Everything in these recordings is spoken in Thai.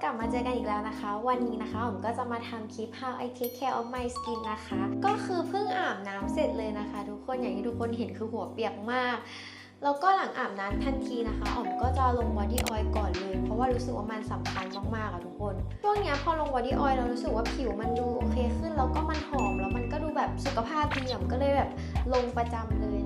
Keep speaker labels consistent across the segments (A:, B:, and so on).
A: กลับมาเจอกันอีกแล้วนะคะ วันนี้นะคะผมก็จะมาทำคลิป how I take care of my skin นะคะ ก็คือเพิ่งอาบน้ำเสร็จเลยนะคะ ทุกคนอย่างที่ทุกคนเห็นคือหัวเปียกมาก แล้วก็หลังอาบน้ำทันทีนะคะอ๋อมก็จะลง body oil ก่อนเลย เพราะว่ารู้สึกว่ามันสำคัญมากๆอะทุกคน ช่วงนี้พอลง body oil เรารู้สึกว่าผิวมันดูโอเคขึ้น แล้วก็มันหอมแล้วมันก็ดูแบบสุขภาพดีอ๋อมก็เลยแบบลงประจำเลย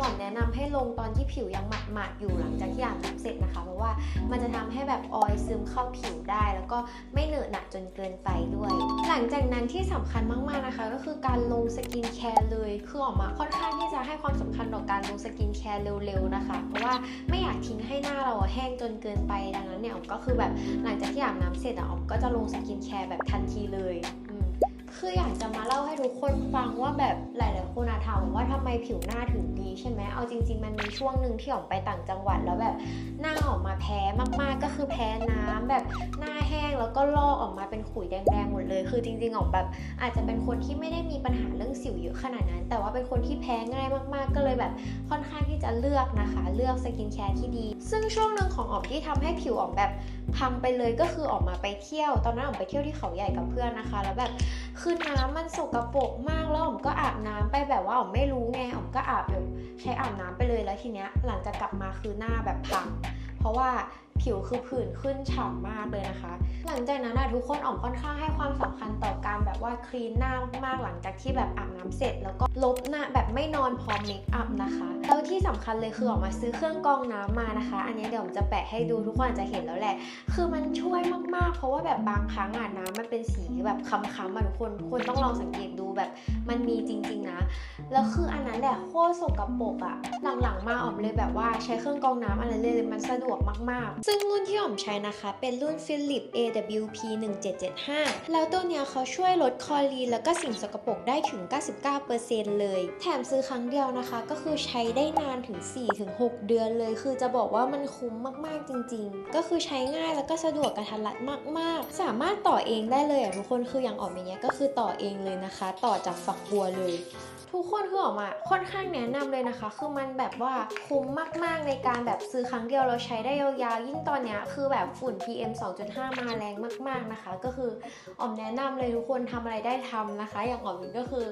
A: หอมแนะนำให้ลงตอนที่ผิวยังหมาดๆอยู่หลังจากที่อาบน้ำเสร็จนะคะ เพราะว่ามันจะทำให้แบบออยล์ซึมเข้าผิวได้ แล้วก็ไม่เหนอะหนักจนเกินไปด้วย หลังจากนั้นที่สำคัญมากๆนะคะ ก็คือการลงสกินแคร์เลยคือออกมาค่อนข้างที่จะให้ความสำคัญต่อการลงสกินแคร์เร็วๆนะคะ เพราะว่าไม่อยากทิ้งให้หน้าเราแห้งจนเกินไปดังนั้นเนี่ยออมก็คือแบบหลังจากที่อาบน้ำเสร็จอะออมก็จะลงสกินแคร์แบบทันทีเลยคืออยากจะมาเล่าให้ทุกคนฟังว่าแบบ คุณอาถามว่าทำไมผิวหน้าถึงดีใช่ไหมเอาจริง ๆ มันมีช่วงหนึ่งที่ออกไปต่างจังหวัดแล้วแบบหน้าออกมาแพ้มากๆก็คือแพ้น้ำแบบหน้า แล้วก็ลอกออกมาเป็นขุยแดงๆหมดเลย คือจริงๆออกแบบอาจจะเป็นคนที่ไม่ได้มีปัญหาเรื่องสิวเยอะขนาดนั้น แต่ว่าเป็นคนที่แพ้ง่ายมากๆ ก็เลยแบบค่อนข้างที่จะเลือกนะคะ เลือกสกินแคร์ที่ดี ซึ่งช่วงหนึ่งของออกที่ทำให้ผิวออกแบบพังไปเลยก็คือออกมาไปเที่ยว ตอนนั้นออกไปเที่ยวที่เขาใหญ่กับเพื่อนนะคะ แล้วแบบคือน้ำมันสกปรกมากแล้วออมก็อาบน้ำไปแบบว่าออมไม่รู้ไงออมก็อาบแบบใช้อาบน้ำไปเลยแล้วทีเนี้ยหลังจากกลับมาคือหน้าแบบพัง เพราะว่า ผิวคือผื่นขึ้นฉ่ำมากเลยนะคะ หลังจากนั้นนะทุกคนอ๋อมค่อนข้างให้ความสำคัญต่อการแบบว่าคลีนหน้ามากหลังจากที่แบบอาบน้ำเสร็จ แล้วก็ลบหน้าแบบไม่นอนพร้อมเมคอัพนะคะแล้วที่สำคัญเลยคือออกมาซื้อเครื่องกรองน้ำมานะคะ อันนี้เดี๋ยวผมจะแปะให้ดูทุกคนจะเห็นแล้วแหละ คือมันช่วยมากๆ เพราะว่าแบบบางครั้งอะน้ำมันเป็นสีแบบค้ำๆอะทุกคนทุกคนต้องลองสังเกตดูแบบมันมีจริง ๆนะ แล้วคืออันนั้นแหละโคตรสกปรกอะหลังๆมาออมเลยแบบว่าใช้เครื่องกรองน้ำอะไรเลยมันสะดวกมากๆซึ่งรุ่นที่อ๋อมใช้นะคะ เป็นรุ่น Philips AWP 1775 แล้วตัวเนี้ยเขาช่วยลดคอรีนแล้วก็สิ่งสกปรกได้ถึง 99%เลย แถมซื้อครั้งเดียวนะคะ ก็คือใช้ได้นานถึง 4-6 เดือนเลย คือจะบอกว่ามันคุ้มมากๆจริง ๆ ก็คือใช้ง่ายแล้วก็สะดวกกระทัดรัดมาก ๆ สามารถต่อเองได้เลยอะทุกคนคืออย่างออกอย่างเงี้ยก็คือต่อเองเลยนะคะ ต่อจากฝักบัวเลยทุกคนคือออกมาค่อนข้างแนะนำเลยนะคะ คือมันแบบว่าคุ้มมากๆในการแบบซื้อครั้งเดียวเราใช้ได้ยาวๆยิ่งตอนนี้คือแบบฝุ่น PM 2.5 มาแรงมาก ๆนะคะ ก็คือออมแนะนำเลยทุกคนทำอะไรได้ทำนะคะ อย่างออมนี่ก็คือ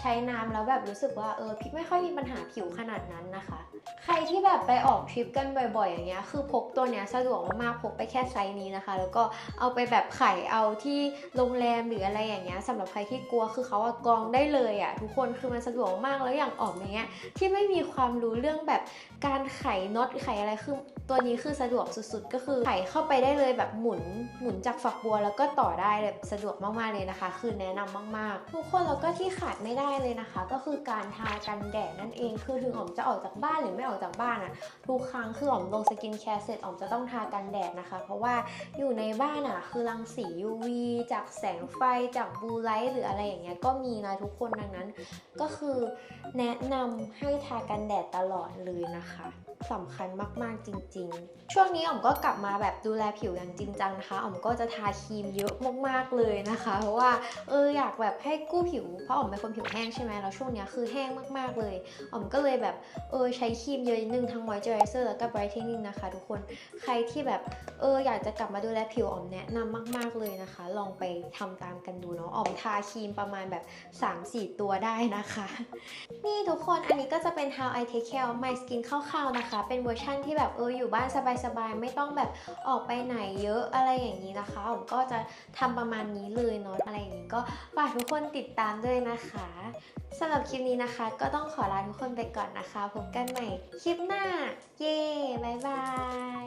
A: ใช้น้ำแล้วแบบรู้สึกว่าเออพี่ไม่ค่อยมีปัญหาผิวขนาดนั้นนะคะ ใครที่แบบไปออกทริปกันบ่อยๆ อย่างเงี้ยคือพกตัวเนี้ยสะดวกมากๆพกไปแค่ไซส์นี้นะคะ แล้วก็เอาไปแบบไขเอาที่โรงแรมหรืออะไรอย่างเงี้ยสำหรับใครที่กลัวคือเขาอะกรองได้เลยอะทุกคนคือมันสะดวกมากแล้วอย่างออกอย่างเงี้ยที่ไม่มีความรู้เรื่องแบบการไขน็อตไขอะไรคือตัวนี้คือสะดวกสุดๆ ก็คือไขเข้าไปได้เลยแบบหมุนหมุนจากฝักบัว แล้วก็ต่อได้แบบสะดวกมากๆเลยนะคะ คือแนะนำมาก ๆ ทุกคนแล้วก็ที่ขาดไม่ได้เลยนะคะ ก็คือการทากันแดดนั่นเอง คือถึงออมจะออกจากบ้านหรือไม่ออกจากบ้านอะทุกครั้งคือออมลงสกินแคร์เสร็จออมจะต้องทากันแดดนะคะ เพราะว่าอยู่ในบ้านอะคือรังสี UV จากแสงไฟจากบลูไลท์หรืออะไรอย่างเงี้ยก็มีนะทุกคนดังนั้น ก็คือแนะนำให้ทากันแดดตลอดเลยนะคะสำคัญมากๆจริง ๆ ช่วงนี้อ๋อมก็กลับมาแบบดูแลผิวอย่างจริงจังนะคะอ๋อมก็จะทาครีมเยอะมากๆเลยนะคะ เพราะว่าเอออยากแบบให้กู้ผิวเพราะอ๋อมเป็นคนผิวแห้งใช่ไหมแล้วช่วงเนี้ยคือแห้งมากๆเลยอ๋อมก็เลยแบบเออใช้ครีมเยอะนิดนึงทั้งมอยเจอไรเซอร์แล้วก็ brightening นะคะ ทุกคนใครที่แบบเอออยากจะกลับมาดูแลผิวอ๋อมแนะนำมาก ๆเลยนะคะ ลองไปทำตามกันดูเนาะอ๋อมทาครีมประมาณแบบ 3-4 ตัวได้นะคะ นี่ทุกคนอันนี้ก็จะเป็น how I take care of my skin คร่าวๆนะคะ เป็นเวอร์ชั่นที่แบบเอออยู่บ้านสบายๆ ไม่ต้องแบบออกไปไหนเยอะอะไรอย่างนี้นะคะ ผมก็จะทำประมาณนี้เลยเนาะอะไรอย่างนี้ก็ฝากทุกคนติดตามด้วยนะคะสำหรับคลิปนี้นะคะ ก็ต้องขอลาทุกคนไปก่อนนะคะ พบกันใหม่คลิปหน้า เย้ บ๊ายบาย